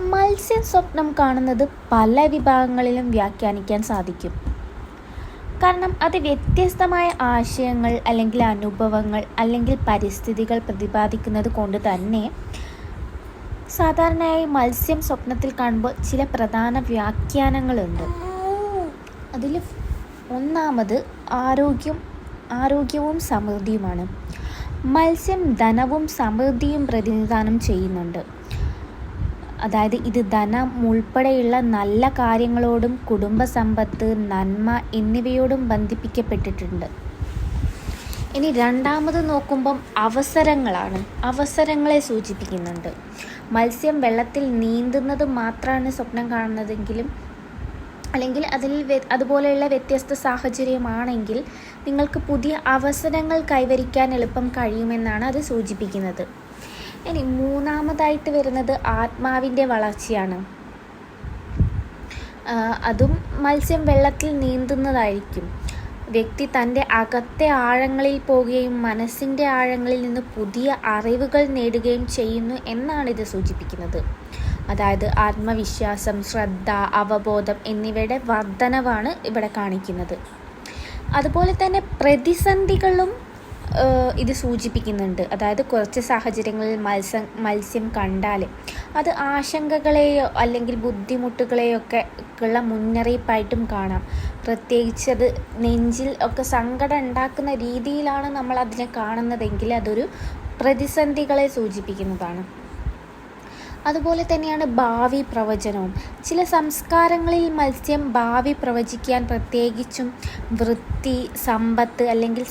മത്സ്യം സ്വപ്നം കാണുന്നത് പല വിഭാഗങ്ങളിലും വ്യാഖ്യാനിക്കാൻ സാധിക്കും. കാരണം അത് വ്യത്യസ്തമായ ആശയങ്ങൾ അല്ലെങ്കിൽ അനുഭവങ്ങൾ അല്ലെങ്കിൽ പരിസ്ഥിതികൾ പ്രതിപാദിക്കുന്നത് കൊണ്ട് തന്നെ സാധാരണയായി മത്സ്യം സ്വപ്നത്തിൽ കാണുമ്പോൾ ചില പ്രധാന വ്യാഖ്യാനങ്ങളുണ്ട്. അതിൽ ഒന്നാമത് ആരോഗ്യം ആരോഗ്യവും സമൃദ്ധിയുമാണ്. മത്സ്യം ധനവും സമൃദ്ധിയും പ്രതിനിധാനം ചെയ്യുന്നുണ്ട്. അതായത് ഇത് ധനം ഉൾപ്പെടെയുള്ള നല്ല കാര്യങ്ങളോടും കുടുംബസമ്പത്ത് നന്മ എന്നിവയോടും ബന്ധിപ്പിക്കപ്പെട്ടിട്ടുണ്ട്. ഇനി രണ്ടാമത് നോക്കുമ്പം അവസരങ്ങളാണ്. അവസരങ്ങളെ സൂചിപ്പിക്കുന്നുണ്ട്. മത്സ്യം വെള്ളത്തിൽ നീന്തുന്നത് മാത്രമാണ് സ്വപ്നം കാണുന്നതെങ്കിലും അല്ലെങ്കിൽ അതിൽ അതുപോലെയുള്ള വ്യത്യസ്ത സാഹചര്യമാണെങ്കിൽ നിങ്ങൾക്ക് പുതിയ അവസരങ്ങൾ കൈവരിക്കാൻ എളുപ്പം കഴിയുമെന്നാണ് അത് സൂചിപ്പിക്കുന്നത്. ഇനി മൂന്നാമതായിട്ട് വരുന്നത് ആത്മാവിന്റെ വളർച്ചയാണ്. അതും മത്സ്യം വെള്ളത്തിൽ നീന്തുന്നതായിരിക്കും. വ്യക്തി തന്റെ അകത്തെ ആഴങ്ങളിൽ പോവുകയും മനസ്സിന്റെ ആഴങ്ങളിൽ നിന്ന് പുതിയ അറിവുകൾ നേടുകയും ചെയ്യുന്നു എന്നാണ് ഇത് സൂചിപ്പിക്കുന്നത്. അതായത് ആത്മവിശ്വാസം ശ്രദ്ധ അവബോധം എന്നിവയുടെ വർധനവാണ് ഇവിടെ കാണിക്കുന്നത്. അതുപോലെ തന്നെ പ്രതിസന്ധികളും ഇത് സൂചിപ്പിക്കുന്നുണ്ട്. അതായത് കുറച്ച് സാഹചര്യങ്ങളിൽ മത്സ്യം മത്സ്യം കണ്ടാൽ അത് ആശങ്കകളെയോ അല്ലെങ്കിൽ ബുദ്ധിമുട്ടുകളെയോ ഒക്കെ ഉള്ള മുന്നറിയിപ്പായിട്ടും കാണാം. പ്രത്യേകിച്ച് അത് നെഞ്ചിൽ ഒക്കെ സങ്കടം ഉണ്ടാക്കുന്ന രീതിയിലാണ് നമ്മൾ അതിനെ കാണുന്നതെങ്കിൽ അതൊരു പ്രതിസന്ധികളെ സൂചിപ്പിക്കുന്നതാണ്. അതുപോലെ തന്നെയാണ് ഭാവി പ്രവചനവും. ചില സംസ്കാരങ്ങളിൽ മത്സ്യം ഭാവി പ്രവചിക്കാൻ പ്രത്യേകിച്ചും വൃത്തി സമ്പത്ത് അല്ലെങ്കിൽ